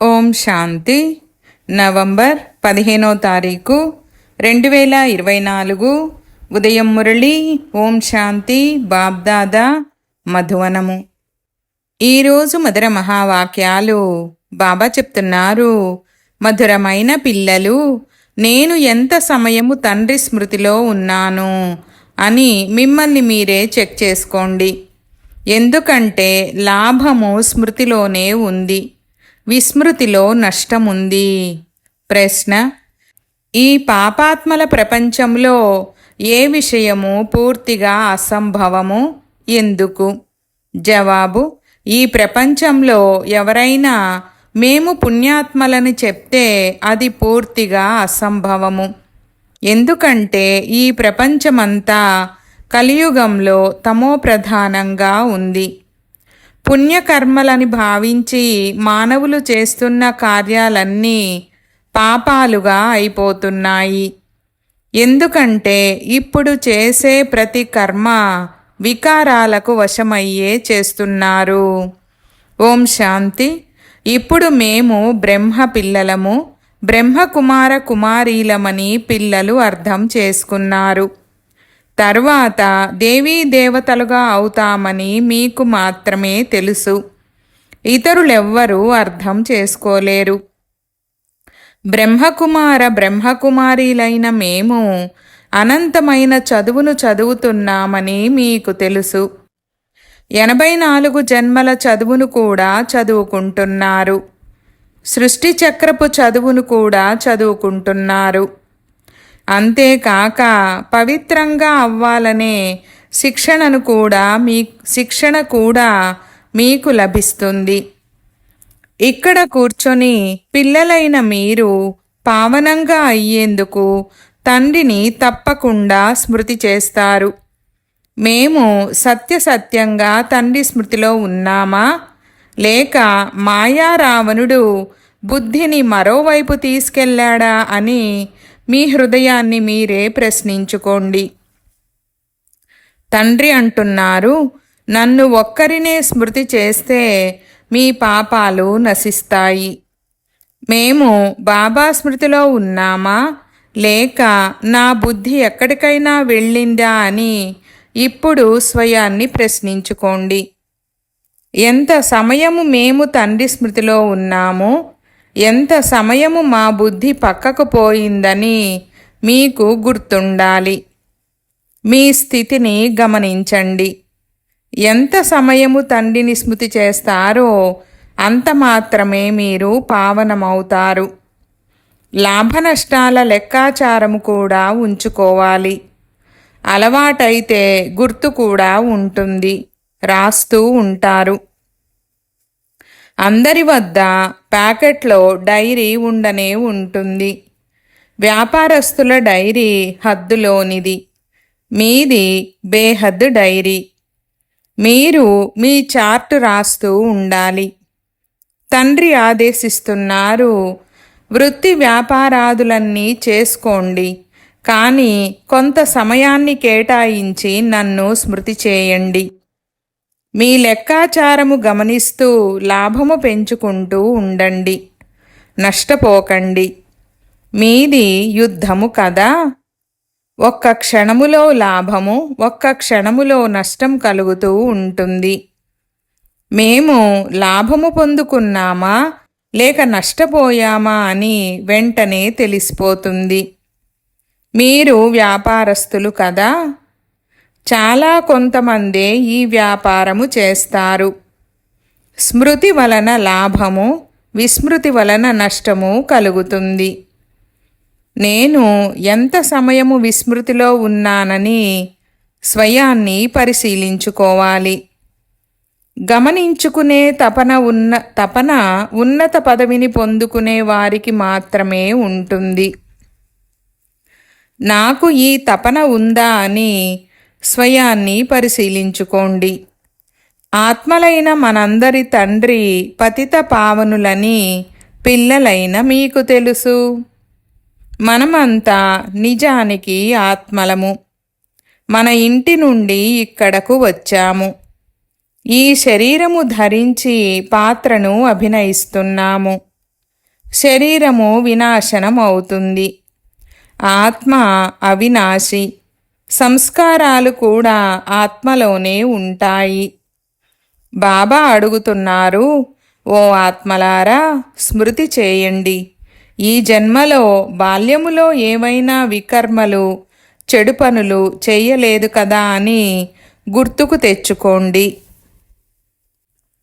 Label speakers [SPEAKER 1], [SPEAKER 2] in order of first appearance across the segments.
[SPEAKER 1] ఓం శాంతి. November పదిహేనో తారీఖు రెండు వేల ఇరవై నాలుగు. ఉదయం మురళి ఓం శాంతి బాబ్దాదా మధువనము. ఈరోజు మధుర మహావాక్యాలు బాబా చెప్తున్నారు. మధురమైన పిల్లలు నేను ఎంత సమయము తండ్రి స్మృతిలో ఉన్నాను అని మిమ్మల్ని మీరే చెక్ చేసుకోండి. ఎందుకంటే లాభము స్మృతిలోనే ఉంది. విస్మృతిలో నష్టముంది. ప్రశ్న ఈ పాపాత్మల ప్రపంచంలో ఏ విషయము పూర్తిగా అసంభవము? ఎందుకు? జవాబు ఈ ప్రపంచంలో ఎవరైనా మేము పుణ్యాత్మలని చెప్తే అది పూర్తిగా అసంభవము. ఎందుకంటే ఈ ప్రపంచమంతా కలియుగంలో తమో ప్రధానంగా ఉంది. పుణ్యకర్మలని భావించి మానవులు చేస్తున్న కార్యాలన్నీ పాపాలుగా అయిపోతున్నాయి. ఎందుకంటే ఇప్పుడు చేసే ప్రతి కర్మ వికారాలకు వశమయ్యే చేస్తున్నారు. ఓం శాంతి. ఇప్పుడు మేము బ్రహ్మ పిల్లలము బ్రహ్మకుమార కుమారీలమని పిల్లలు అర్థం చేసుకున్నారు. తర్వాత దేవీ దేవతలుగా అవుతామని మీకు మాత్రమే తెలుసు. ఇతరులెవ్వరూ అర్థం చేసుకోలేరు. బ్రహ్మకుమార బ్రహ్మకుమారీలైన మేము అనంతమైన చదువును చదువుతున్నామని మీకు తెలుసు. ఎనభై నాలుగు జన్మల చదువును కూడా చదువుకుంటున్నారు. సృష్టి చక్రపు చదువును కూడా చదువుకుంటున్నారు. అంతేకాక పవిత్రంగా అవ్వాలనే శిక్షణను కూడా మీ శిక్షణ కూడా మీకు లభిస్తుంది. ఇక్కడ కూర్చొని పిల్లలైన మీరు పావనంగా అయ్యేందుకు తండ్రిని తప్పకుండా స్మృతి చేస్తారు. మేము సత్యసత్యంగా తండ్రి స్మృతిలో ఉన్నామా? లేక మాయారావణుడు బుద్ధిని మరోవైపు తీసుకెళ్ళాడా అని మీ హృదయాన్ని మీరే ప్రశ్నించుకోండి. తండ్రి అంటున్నారు నన్ను ఒక్కరినే స్మృతి చేస్తే మీ పాపాలు నశిస్తాయి. మేము బాబా స్మృతిలో ఉన్నామా? లేక నా బుద్ధి ఎక్కడికైనా వెళ్ళిందా అని ఇప్పుడు స్వయాన్ని ప్రశ్నించుకోండి. ఎంత సమయము మేము తండ్రి స్మృతిలో ఉన్నామో ఎంత సమయము మా బుద్ధి పక్కకు పోయిందని మీకు గుర్తుండాలి. మీ స్థితిని గమనించండి. ఎంత సమయము తండ్రిని స్మృతి చేస్తారో అంత మాత్రమే మీరు పావనమవుతారు. లాభనష్టాల లెక్కాచారము కూడా ఉంచుకోవాలి. అలవాటైతే గుర్తు కూడా ఉంటుంది. రాస్తూ ఉంటారు. అందరి వద్ద ప్యాకెట్లో డైరీ ఉండనే ఉంటుంది. వ్యాపారస్తుల డైరీ హద్దులోనిది. మీది బేహద్దు డైరీ. మీరు మీ చార్టు రాస్తూ ఉండాలి. తండ్రి ఆదేశిస్తున్నారు వృత్తి వ్యాపారాదులన్నీ చేసుకోండి. కానీ కొంత సమయాన్ని కేటాయించి నన్ను స్మృతి చేయండి. మీ లెక్కాచారము గమనిస్తూ లాభము పెంచుకుంటూ ఉండండి. నష్టపోకండి. మీది యుద్ధము కదా. ఒక్క క్షణములో లాభము ఒక్క క్షణములో నష్టం కలుగుతూ ఉంటుంది. మేము లాభము పొందుకున్నామా లేక నష్టపోయామా అని వెంటనే తెలిసిపోతుంది. మీరు వ్యాపారస్తులు కదా. చాలా కొంతమందే ఈ వ్యాపారము చేస్తారు. స్మృతి వలన లాభము విస్మృతి వలన నష్టము కలుగుతుంది. నేను ఎంత సమయము విస్మృతిలో ఉన్నానని స్వయాన్ని పరిశీలించుకోవాలి. గమనించుకునే తపన ఉన్న తపన ఉన్నత పదవిని పొందుకునే వారికి మాత్రమే ఉంటుంది. నాకు ఈ తపన ఉందా అని స్వయాన్ని పరిశీలించుకోండి. ఆత్మలైన మనందరి తండ్రి పతిత పావనులని పిల్లలైన మీకు తెలుసు. మనమంతా నిజానికి ఆత్మలము. మన ఇంటి నుండి ఇక్కడకు వచ్చాము. ఈ శరీరము ధరించి పాత్రను అభినయిస్తున్నాము. శరీరము వినాశనం అవుతుంది ఆత్మ అవినాశి. సంస్కారాలు కూడా ఆత్మలోనే ఉంటాయి. బాబా అడుగుతున్నారు ఓ ఆత్మలారా స్మృతి చేయండి. ఈ జన్మలో బాల్యములో ఏవైనా వికర్మలు చెడు పనులు చేయలేదు కదా అని గుర్తుకు తెచ్చుకోండి.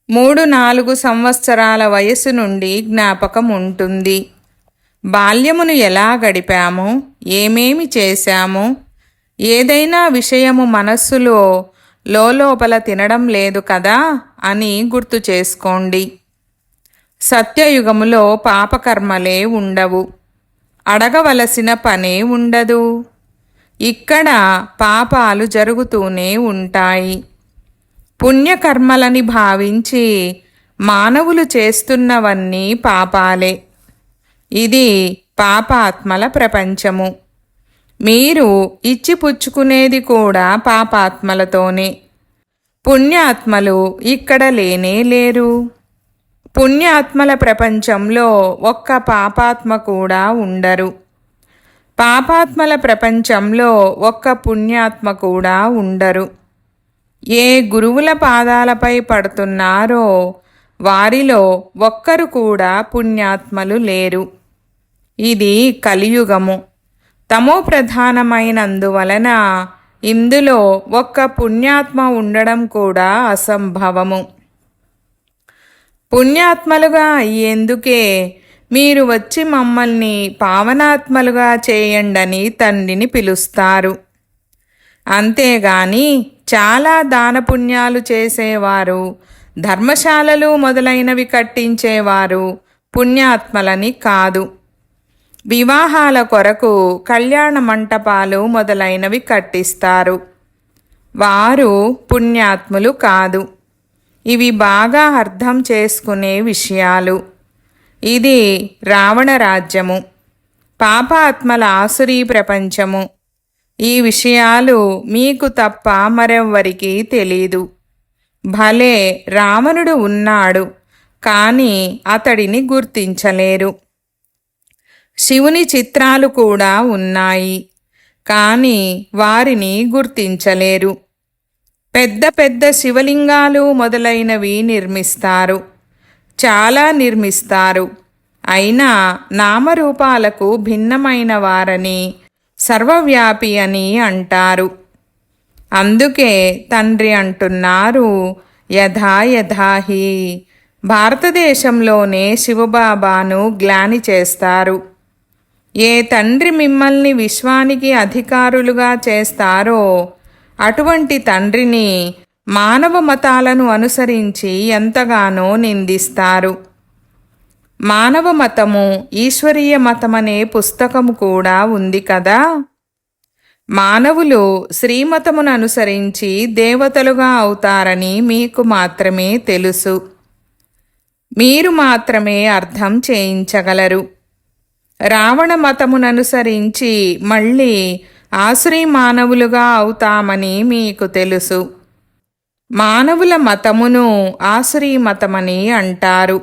[SPEAKER 1] మూడు నాలుగు సంవత్సరాల వయసు నుండి జ్ఞాపకం ఉంటుంది. బాల్యమును ఎలా గడిపాము? ఏమేమి చేశాము? ఏదైనా విషయము మనస్సులో లోపల తినడం లేదు కదా అని గుర్తు చేసుకోండి. సత్యయుగములో పాపకర్మలే ఉండవు. అడగవలసిన పనే ఉండదు. ఇక్కడ పాపాలు జరుగుతూనే ఉంటాయి. పుణ్యకర్మలని భావించి మానవులు చేస్తున్నవన్నీ పాపాలే. ఇది పాపాత్మల ప్రపంచము. మీరు ఇచ్చిపుచ్చుకునేది కూడా పాపాత్మలతోనే. పుణ్యాత్మలు ఇక్కడ లేనే లేరు. పుణ్యాత్మల ప్రపంచంలో ఒక్క పాపాత్మ కూడా ఉండరు. పాపాత్మల ప్రపంచంలో ఒక్క పుణ్యాత్మ కూడా ఉండరు. ఏ గురువుల పాదాలపై పడుతున్నారో వారిలో ఒక్కరు కూడా పుణ్యాత్మలు లేరు. ఇది కలియుగము. తమో ప్రధానమైనందువలన ఇందులో ఒక్క పుణ్యాత్మ ఉండడం కూడా అసంభవము. పుణ్యాత్మలుగా అయ్యేందుకే మీరు వచ్చి మమ్మల్ని పావనాత్మలుగా చేయండని తండ్రిని పిలుస్తారు. అంతేగాని చాలా దానపుణ్యాలు చేసేవారు ధర్మశాలలు మొదలైనవి కట్టించేవారు పుణ్యాత్మలని కాదు. వివాహాల కొరకు కళ్యాణ మంటపాలు మొదలైనవి కట్టిస్తారు. వారు పుణ్యాత్ములు కాదు. ఇవి బాగా అర్థం చేసుకునే విషయాలు. ఇది రావణ రాజ్యము. పాపాత్మల ఆసురీ ప్రపంచము. ఈ విషయాలు మీకు తప్ప మరెవ్వరికీ తెలీదు. భలే రావణుడు ఉన్నాడు కానీ అతడిని గుర్తించలేరు. శివుని చిత్రాలు కూడా ఉన్నాయి. కానీ వారిని గుర్తించలేరు. పెద్ద పెద్ద శివలింగాలు మొదలైనవి నిర్మిస్తారు. చాలా నిర్మిస్తారు. అయినా నామరూపాలకు భిన్నమైన వారని సర్వవ్యాపి అని అంటారు. అందుకే తండ్రి అంటున్నారు యథాయథాహి భారతదేశంలోనే శివబాబాను గ్లాని చేస్తారు. ఏ తండ్రి మిమ్మల్ని విశ్వానికి అధికారులుగా చేస్తారో అటువంటి తండ్రిని మానవ మతాలను అనుసరించి ఎంతగానో నిందిస్తారు. మానవ మతము ఈశ్వరీయ మతమనే పుస్తకము కూడా ఉంది కదా? మానవులు శ్రీమతమును అనుసరించి దేవతలుగా అవుతారని మీకు మాత్రమే తెలుసు. మీరు మాత్రమే అర్థం చేయించగలరు. రావణ మతముననుసరించి మళ్ళీ ఆశ్రీ మానవులుగా అవుతామని మీకు తెలుసు. మానవుల మతమును ఆసురీ మతమని అంటారు.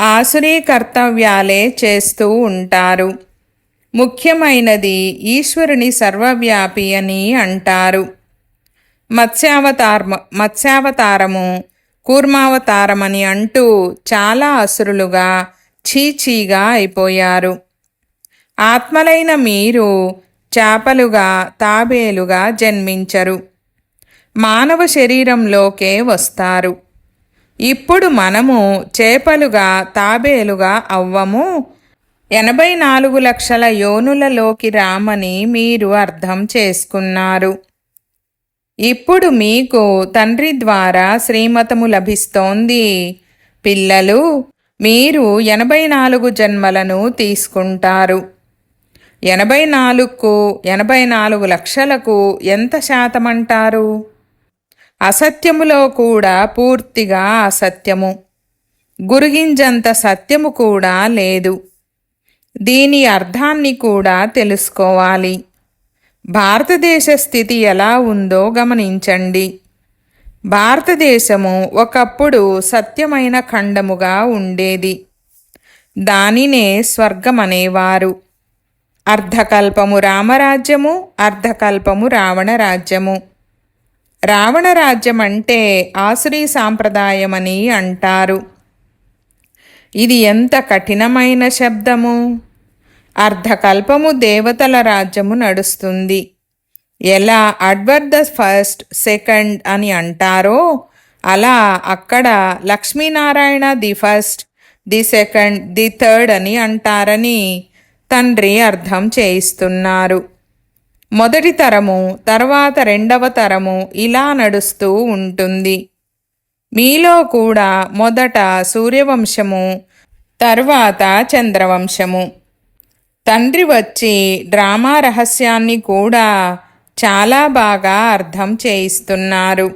[SPEAKER 1] ఆసురీ కర్తవ్యాలే చేస్తూ ఉంటారు. ముఖ్యమైనది ఈశ్వరుని సర్వవ్యాపి అని అంటారు. మత్స్యావతార మత్స్యావతారము కూర్మావతారమని అంటూ చాలా అసురులుగా చీచీగా అయిపోయారు. ఆత్మలైన మీరు చేపలుగా తాబేలుగా జన్మించరు. మానవ శరీరంలోకే వస్తారు. ఇప్పుడు మనము చేపలుగా తాబేలుగా అవ్వము. ఎనభై నాలుగు లక్షల యోనులలోకి రామని మీరు అర్థం చేసుకున్నారు. ఇప్పుడు మీకు తండ్రి ద్వారా శ్రీమతము లభిస్తోంది. పిల్లలు మీరు ఎనభై నాలుగు జన్మలను తీసుకుంటారు. ఎనభై నాలుగుకు ఎనభై నాలుగు లక్షలకు ఎంత శాతమంటారు? అసత్యములో కూడా పూర్తిగా అసత్యము. గురిగింజంత సత్యము కూడా లేదు. దీని అర్థాన్ని కూడా తెలుసుకోవాలి. భారతదేశ స్థితి ఎలా ఉందో గమనించండి. భారతదేశము ఒకప్పుడు సత్యమైన ఖండముగా ఉండేది. దానినే స్వర్గమనేవారు. అర్ధకల్పము రామరాజ్యము అర్ధకల్పము రావణ రాజ్యము రావణ అంటే ఆసురీ సాంప్రదాయమని అంటారు. ఇది ఎంత కఠినమైన శబ్దము! అర్ధకల్పము దేవతల రాజ్యము నడుస్తుంది. ఎలా అడ్వర్ ద ఫస్ట్ సెకండ్ అని అంటారో అలా అక్కడ Lakshminarayana the first the second the third అని అంటారని తండ్రి అర్థం చేయిస్తున్నారు. మొదటి తరము తర్వాత రెండవ తరము ఇలా నడుస్తూ ఉంటుంది. మీలో కూడా మొదట సూర్యవంశము తర్వాత చంద్రవంశము. తండ్రి వచ్చి డ్రామా రహస్యాన్ని కూడా చాలా బాగా అర్థం చేయిస్తున్నారు.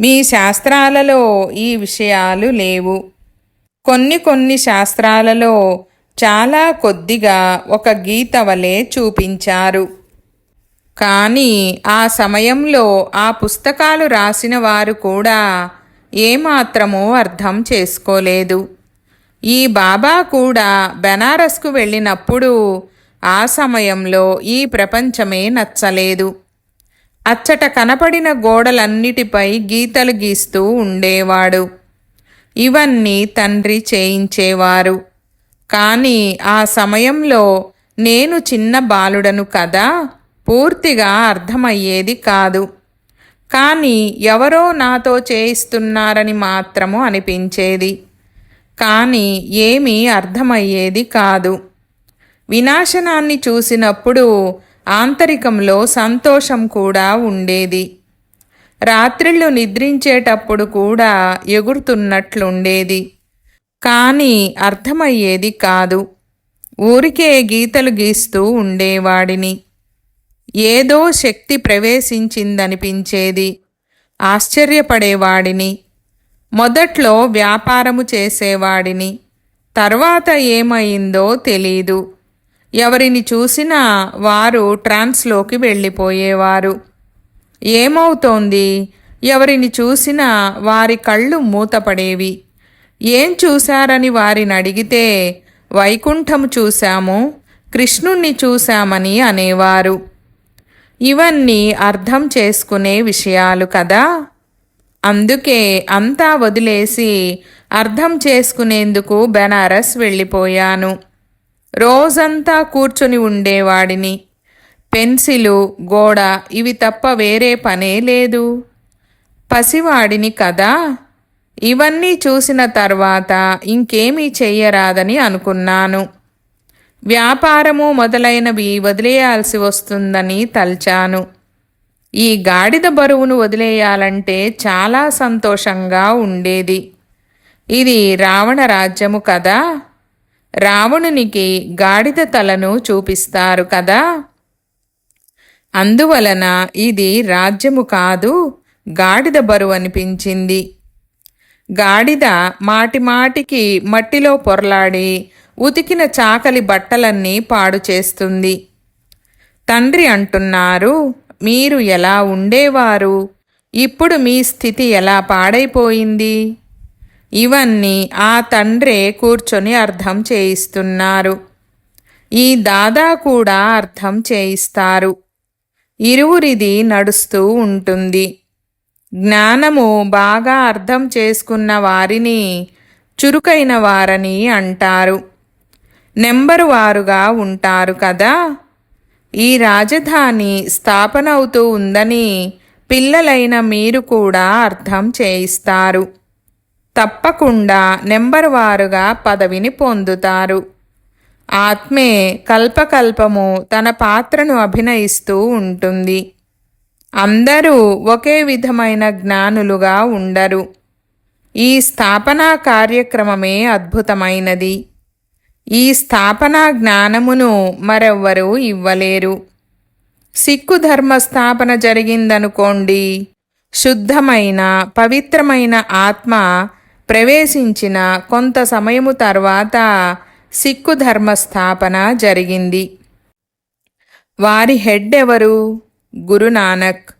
[SPEAKER 1] మీ శాస్త్రాలలో ఈ విషయాలు లేవు. కొన్ని కొన్ని శాస్త్రాలలో చాలా కొద్దిగా ఒక గీత వలె చూపించారు. కానీ ఆ సమయంలో ఆ పుస్తకాలు రాసిన వారు కూడా ఏమాత్రమూ అర్థం చేసుకోలేదు. ఈ బాబా కూడా బెనారస్కు వెళ్ళినప్పుడు ఆ సమయంలో ఈ ప్రపంచమే నచ్చలేదు. అచ్చట కనపడిన గోడలన్నిటిపై గీతలు గీస్తూ ఉండేవాడు. ఇవన్నీ తండ్రి చేయించేవారు. కానీ ఆ సమయంలో నేను చిన్న బాలుడను కదా పూర్తిగా అర్థమయ్యేది కాదు. కానీ ఎవరో నాతో చేయిస్తున్నారని మాత్రము అనిపించేది. కానీ ఏమీ అర్థమయ్యేది కాదు. వినాశనాన్ని చూసినప్పుడు ఆంతరికంలో సంతోషం కూడా ఉండేది. రాత్రిళ్ళు నిద్రించేటప్పుడు కూడా ఎగురుతున్నట్లుండేది. కానీ అర్థమయ్యేది కాదు. ఊరికే గీతలు గీస్తూ ఉండేవాడిని. ఏదో శక్తి ప్రవేశించిందనిపించేది. ఆశ్చర్యపడేవాడిని. మొదట్లో వ్యాపారము చేసేవాడిని. తర్వాత ఏమైందో తెలీదు. ఎవరిని చూసినా వారు ట్రాన్స్లోకి వెళ్ళిపోయేవారు. ఏమవుతోంది? ఎవరిని చూసినా వారి కళ్ళు మూతపడేవి. ఏం చూశారని వారిని అడిగితే వైకుంఠము చూశాము కృష్ణుణ్ణి చూశామని అనేవారు. ఇవన్నీ అర్థం చేసుకునే విషయాలు కదా? అందుకే అంతా వదిలేసి అర్థం చేసుకునేందుకు బెనారస్ వెళ్ళిపోయాను. రోజంతా కూర్చొని ఉండేవాడిని. పెన్సిలు గోడ ఇవి తప్ప వేరే పనే లేదు. పసివాడిని కదా. ఇవన్నీ చూసిన తర్వాత ఇంకేమీ చెయ్యరాదని అనుకున్నాను. వ్యాపారము మొదలైనవి వదిలేయాల్సి వస్తుందని తల్చాను. ఈ గాడిద బరువును వదిలేయాలంటే చాలా సంతోషంగా ఉండేది. ఇది రావణ రాజ్యము కదా. రావణునికి గాడిద తలను చూపిస్తారు కదా. అందువలన ఇది రాజ్యము కాదు గాడిద బరువు అనిపించింది. గాడిద మాటిమాటికి మట్టిలో పొరలాడి ఉతికిన చాకలి బట్టలన్నీ పాడు చేస్తుంది. తండ్రి అంటున్నారు మీరు ఎలా ఉండేవారు? ఇప్పుడు మీ స్థితి ఎలా పాడైపోయింది? ఇవన్నీ ఆ తండ్రే కూర్చొని అర్థం చేయిస్తున్నారు. ఈ దాదా కూడా అర్థం చేయిస్తారు. ఇరువురిది నడుస్తూ ఉంటుంది. జ్ఞానము బాగా అర్థం చేసుకున్న వారిని చురుకైన వారని అంటారు. నెంబరు వారుగా ఉంటారు కదా? ఈ రాజధాని స్థాపన అవుతూ ఉందని పిల్లలైన మీరు కూడా అర్థం చేయిస్తారు. తప్పకుండా నెంబర్ వారుగా పదవిని పొందుతారు. ఆత్మే కల్పకల్పము తన పాత్రను అభినయిస్తూ ఉంటుంది. అందరూ ఒకే విధమైన జ్ఞానులుగా ఉండరు. ఈ స్థాపనా కార్యక్రమమే అద్భుతమైనది. ఈ స్థాపనా జ్ఞానమును మరెవ్వరూ ఇవ్వలేరు. సిక్కు ధర్మ స్థాపన జరిగిందనుకోండి శుద్ధమైన పవిత్రమైన ఆత్మ ప్రవేశించిన కొంత సమయము తర్వాత సిక్కు ధర్మ స్థాపన జరిగింది. వారి హెడ్ ఎవరు గురునానక్.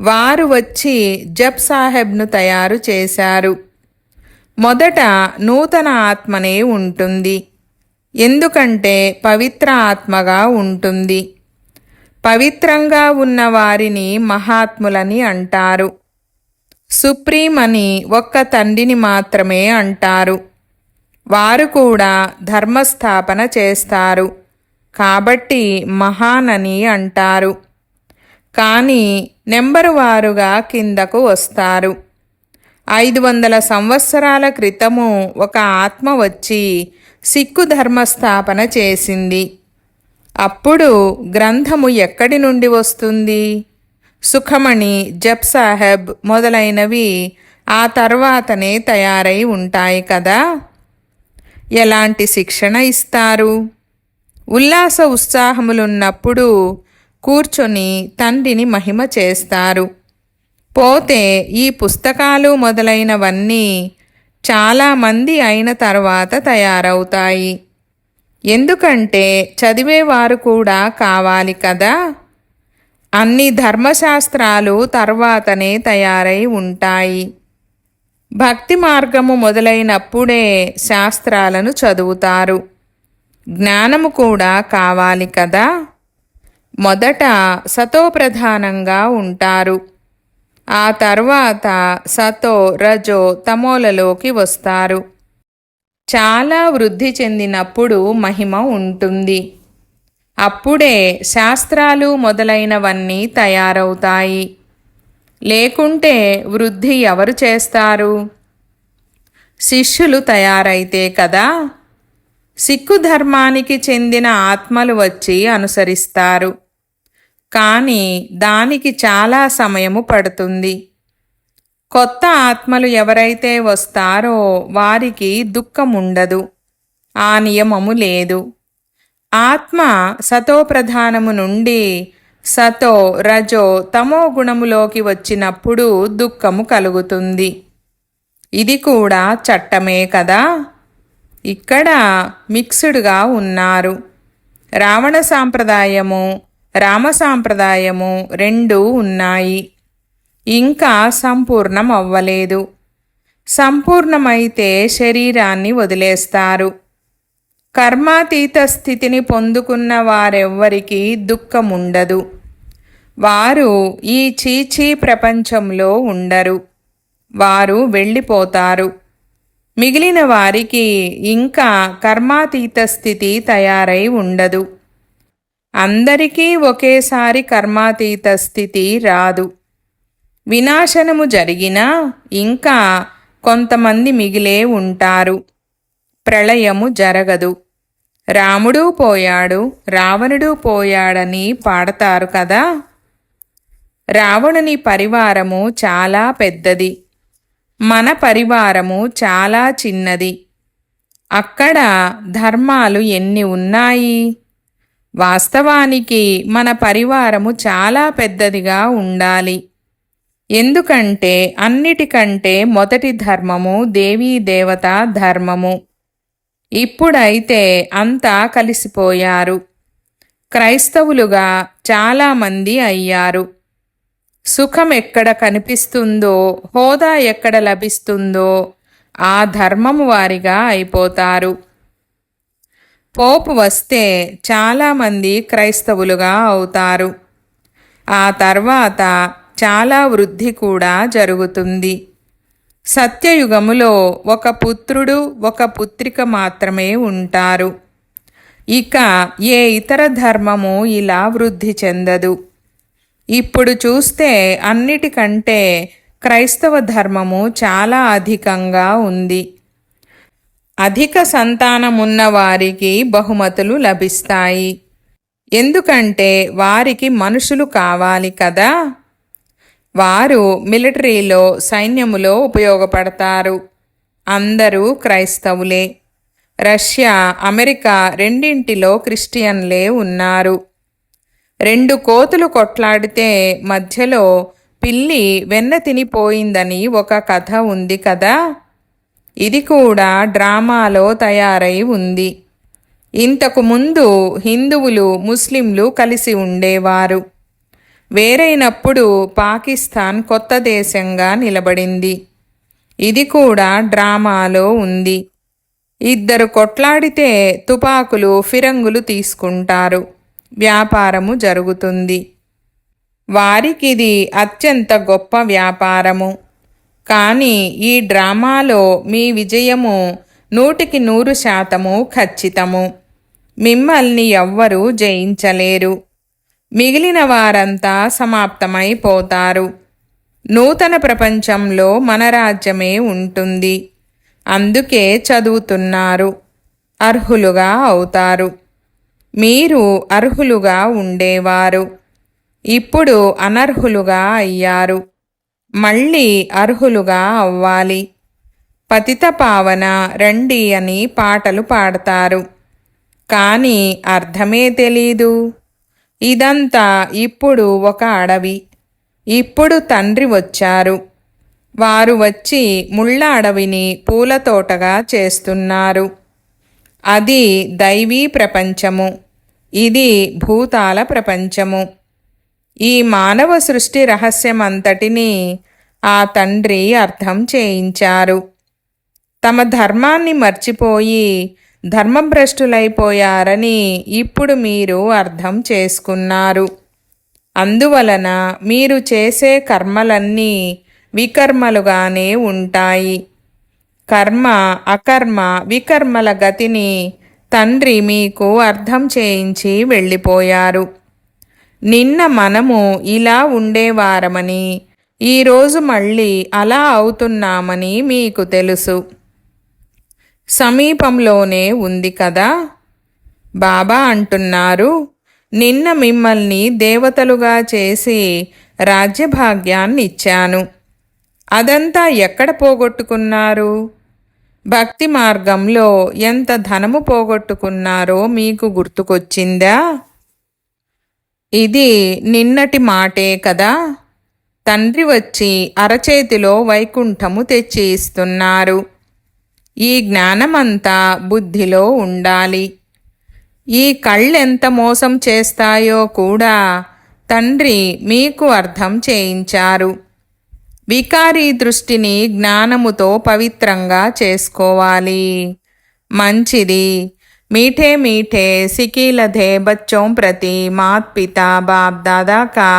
[SPEAKER 1] వారు వచ్చి జప్ సాహెబ్ను తయారు చేశారు. మొదట నూతన ఆత్మనే ఉంటుంది. ఎందుకంటే పవిత్ర ఆత్మగా ఉంటుంది. పవిత్రంగా ఉన్న వారిని మహాత్ములని అంటారు. సుప్రీం అని ఒక్క తండ్రిని మాత్రమే అంటారు. వారు కూడా ధర్మస్థాపన చేస్తారు. కాబట్టి మహానని అంటారు. కానీ నెంబరు వారుగా కిందకు వస్తారు. ఐదు వందల సంవత్సరాల క్రితము ఒక ఆత్మ వచ్చి సిక్కు ధర్మస్థాపన చేసింది. అప్పుడు గ్రంథము ఎక్కడి నుండి వస్తుంది? సుఖమణి జప్ సాహెబ్ మొదలైనవి ఆ తర్వాతనే తయారై ఉంటాయి కదా? ఎలాంటి శిక్షణ ఇస్తారు? ఉల్లాస ఉత్సాహములున్నప్పుడు కూర్చొని తండ్రిని మహిమ చేస్తారు. పోతే ఈ పుస్తకాలు మొదలైనవన్నీ చాలామంది అయిన తర్వాత తయారవుతాయి. ఎందుకంటే చదివేవారు కూడా కావాలి కదా? అన్ని ధర్మశాస్త్రాలు తర్వాతనే తయారై ఉంటాయి. భక్తి మార్గము మొదలైనప్పుడే శాస్త్రాలను చదువుతారు. జ్ఞానము కూడా కావాలి కదా? మొదట సతోప్రధానంగా ఉంటారు. ఆ తర్వాత సతో రజో తమోలలోకి వస్తారు. చాలా వృద్ధి చెందినప్పుడు మహిమ ఉంటుంది. అప్పుడే శాస్త్రాలు మొదలైనవన్నీ తయారవుతాయి. లేకుంటే వృద్ధి ఎవరు చేస్తారు? శిష్యులు తయారైతే కదా? సిక్కు ధర్మానికి చెందిన ఆత్మలు వచ్చి అనుసరిస్తారు. కానీ దానికి చాలా సమయము పడుతుంది. కొత్త ఆత్మలు ఎవరైతే వస్తారో వారికి దుఃఖముండదు. ఆ నియమము లేదు. ఆత్మ సతోప్రధానము నుండి సతో రజో తమో గుణములోకి వచ్చినప్పుడు దుఃఖము కలుగుతుంది. ఇది కూడా చట్టమే కదా? ఇక్కడ మిక్స్డ్గా ఉన్నారు. రావణ సాంప్రదాయము రామ సాంప్రదాయము రెండు ఉన్నాయి. ఇంకా సంపూర్ణం అవ్వలేదు సంపూర్ణమైతే శరీరాన్ని వదిలేస్తారు. కర్మాతీత స్థితిని పొందుకున్న వారెవ్వరికీ దుఃఖముండదు. వారు ఈ చీచీ ప్రపంచంలో ఉండరు. వారు వెళ్ళిపోతారు. మిగిలిన వారికి ఇంకా కర్మాతీత స్థితి తయారై ఉండదు. అందరికీ ఒకేసారి కర్మాతీత స్థితి రాదు. వినాశనము జరిగినా ఇంకా కొంతమంది మిగిలే ఉంటారు. ప్రళయము జరగదు. రాముడు పోయాడు రావణుడు పోయాడని పాడతారు కదా? రావణుని పరివారము చాలా పెద్దది. మన పరివారము చాలా చిన్నది. అక్కడ ధర్మాలు ఎన్ని ఉన్నాయి? వాస్తవానికి మన పరివారము చాలా పెద్దదిగా ఉండాలి. ఎందుకంటే అన్నిటికంటే మొదటి ధర్మము దేవీ దేవత ధర్మము. ఇప్పుడైతే అంతా కలిసిపోయారు. క్రైస్తవులుగా చాలామంది అయ్యారు. సుఖం ఎక్కడ కనిపిస్తుందో హోదా ఎక్కడ లభిస్తుందో ఆ ధర్మము వారిగా అయిపోతారు. పోపు వస్తే చాలామంది క్రైస్తవులుగా అవుతారు. ఆ తర్వాత చాలా వృద్ధి కూడా జరుగుతుంది. సత్యయుగములో ఒక పుత్రుడు ఒక పుత్రిక మాత్రమే ఉంటారు. ఇక ఏ ఇతర ధర్మము ఇలా వృద్ధి చెందదు. ఇప్పుడు చూస్తే అన్నిటికంటే క్రైస్తవ ధర్మము చాలా అధికంగా ఉంది. అధిక సంతానమున్న వారికి బహుమతులు లభిస్తాయి. ఎందుకంటే వారికి మనుషులు కావాలి కదా. వారు మిలిటరీలో సైన్యములో ఉపయోగపడతారు. అందరూ క్రైస్తవులే. రష్యా అమెరికా రెండింటిలో క్రిస్టియన్లే ఉన్నారు. రెండు కోతులు కొట్లాడితే మధ్యలో పిల్లి వెన్న తినిపోయిందని ఒక కథ ఉంది కదా? ఇది కూడా డ్రామాలో తయారై ఉంది. ఇంతకు ముందు హిందువులు ముస్లింలు కలిసి ఉండేవారు. వేరైనప్పుడు పాకిస్తాన్ కొత్త దేశంగా నిలబడింది. ఇది కూడా డ్రామాలో ఉంది. ఇద్దరు కొట్లాడితే తుపాకులు ఫిరంగులు తీసుకుంటారు. వ్యాపారము జరుగుతుంది. వారికిది అత్యంత గొప్ప వ్యాపారము. కానీ ఈ డ్రామాలో మీ విజయము నూటికి నూరు శాతము ఖచ్చితము. మిమ్మల్ని ఎవ్వరూ జయించలేరు. మిగిలిన వారంతా సమాప్తమైపోతారు నూతన ప్రపంచంలో మన రాజ్యమే ఉంటుంది. అందుకే చదువుతున్నారు. అర్హులుగా అవుతారు. మీరు అర్హులుగా ఉండేవారు. ఇప్పుడు అనర్హులుగా అయ్యారు. మళ్ళీ అర్హులుగా అవ్వాలి. పతిత పావన రండి అని పాటలు పాడతారు. కానీ అర్థమే తెలీదు. ఇదంతా ఇప్పుడు ఒక అడవి. ఇప్పుడు తండ్రి వచ్చారు. వారు వచ్చి ముళ్ళ అడవిని పూలతోటగా చేస్తున్నారు. అది దైవీ ప్రపంచము. ఇది భూతాల ప్రపంచము. ఈ మానవ సృష్టి రహస్యమంతటినీ ఆ తండ్రి అర్థం చేయించారు. తమ ధర్మాన్ని మర్చిపోయి ధర్మభ్రష్టులైపోయారని ఇప్పుడు మీరు అర్థం చేసుకున్నారు. అందువలన మీరు చేసే కర్మలన్నీ వికర్మలుగానే ఉంటాయి. కర్మ అకర్మ వికర్మల గతిని తండ్రి మీకు అర్థం చేయించి వెళ్ళిపోయారు. నిన్న మనము ఇలా ఉండేవారమని ఈరోజు మళ్ళీ అలా అవుతున్నామని మీకు తెలుసు. సమీపంలోనే ఉంది కదా? బాబా అంటున్నారు. నిన్న మిమ్మల్ని దేవతలుగా చేసి రాజ్యభాగ్యాన్ని ఇచ్చాను అదంతా ఎక్కడ పోగొట్టుకున్నారు? భక్తి మార్గంలో ఎంత ధనము పోగొట్టుకున్నారో మీకు గుర్తుకొచ్చిందా? ఇది నిన్నటి మాటే కదా? తండ్రి వచ్చి అరచేతిలో వైకుంఠము తెచ్చి ఇస్తున్నారు ఈ జ్ఞానమంతా బుద్ధిలో ఉండాలి ఈ కళ్ళెంత మోసం చేస్తాయో కూడా తండ్రి మీకు అర్థం చేయించారు వికారీ దృష్టిని జ్ఞానముతో పవిత్రంగా చేసుకోవాలి మంచిది मीठे मीठे सिकीलधे बच्चों प्रति मात पिता बाप दादा का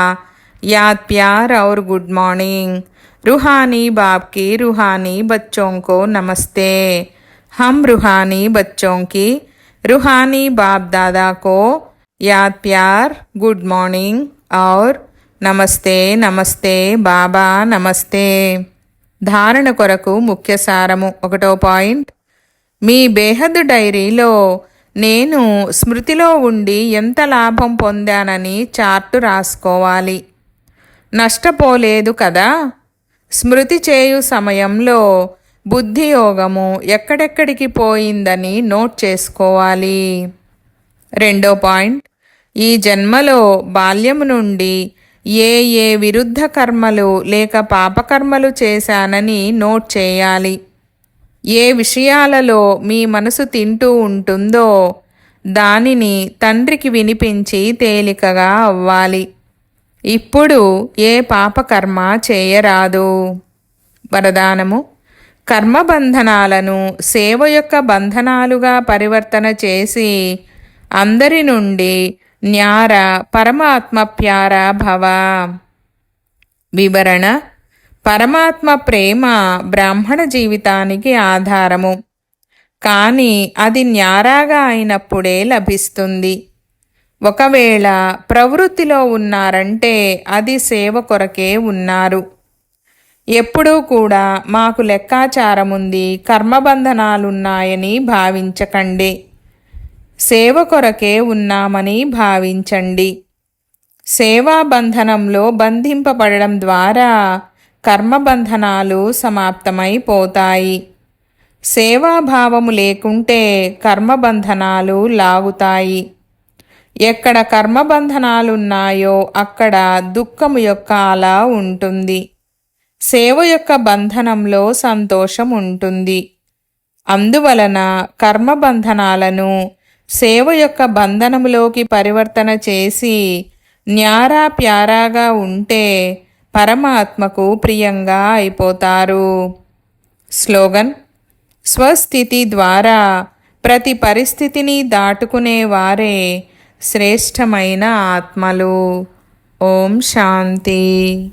[SPEAKER 1] याद प्यार और गुड मॉर्निंग रूहानी बाप की रूहानी बच्चों को नमस्ते हम रूहानी बच्चों की रूहानी बाप दादा को याद प्यार गुड मॉर्निंग और నమస్తే నమస్తే బాబా నమస్తే ధారణ కొరకు ముఖ్య సారము ఒకటో పాయింట్ మీ బేహద్దు డైరీలో నేను స్మృతిలో ఉండి ఎంత లాభం పొందానని చార్టు రాసుకోవాలి నష్టపోలేదు కదా స్మృతి చేయు సమయంలో బుద్ధి యోగము ఎక్కడెక్కడికి పోయిందని నోట్ చేసుకోవాలి. రెండో పాయింట్. ఈ జన్మలో బాల్యము నుండి ఏ ఏ విరుద్ధ కర్మలు లేక పాపకర్మలు చేశానని నోట్ చేయాలి. ఏ విషయాలలో మీ మనసు తింటూ ఉంటుందో దానిని తండ్రికి వినిపించి తేలికగా అవ్వాలి. ఇప్పుడు ఏ పాపకర్మ చేయరాదు. వరదానము. కర్మబంధనాలను సేవ యొక్క బంధనాలుగా పరివర్తన చేసి అందరి నుండి న్యార పరమాత్మ ప్యార భవ. వివరణ. పరమాత్మ ప్రేమ బ్రాహ్మణ జీవితానికి ఆధారము. కానీ అది న్యారాగా అయినప్పుడే లభిస్తుంది. ఒకవేళ ప్రవృత్తిలో ఉన్నారంటే అది సేవ కొరకే ఉన్నారు. ఎప్పుడూ కూడా మాకు లెక్కాచారముంది కర్మబంధనాలున్నాయని భావించకండి. సేవ కొరకే ఉన్నామని భావించండి. సేవాబంధనంలో బంధింపబడడం ద్వారా కర్మబంధనాలు సమాప్తమైపోతాయి సేవాభావము లేకుంటే కర్మబంధనాలు లాగుతాయి. ఎక్కడ కర్మబంధనాలున్నాయో అక్కడ దుఃఖము యొక్క అలా ఉంటుంది. సేవ యొక్క బంధనంలో సంతోషం ఉంటుంది. అందువలన కర్మబంధనాలను సేవ యొక్క బంధనములోకి పరివర్తన చేసి న్యారా ప్యారాగా ఉంటే పరమాత్మకు ప్రియంగా అయిపోతారు. స్లోగన్ స్వస్థితి ద్వారా ప్రతి పరిస్థితిని దాటుకునేవారే శ్రేష్టమైన ఆత్మలు. ఓం శాంతి.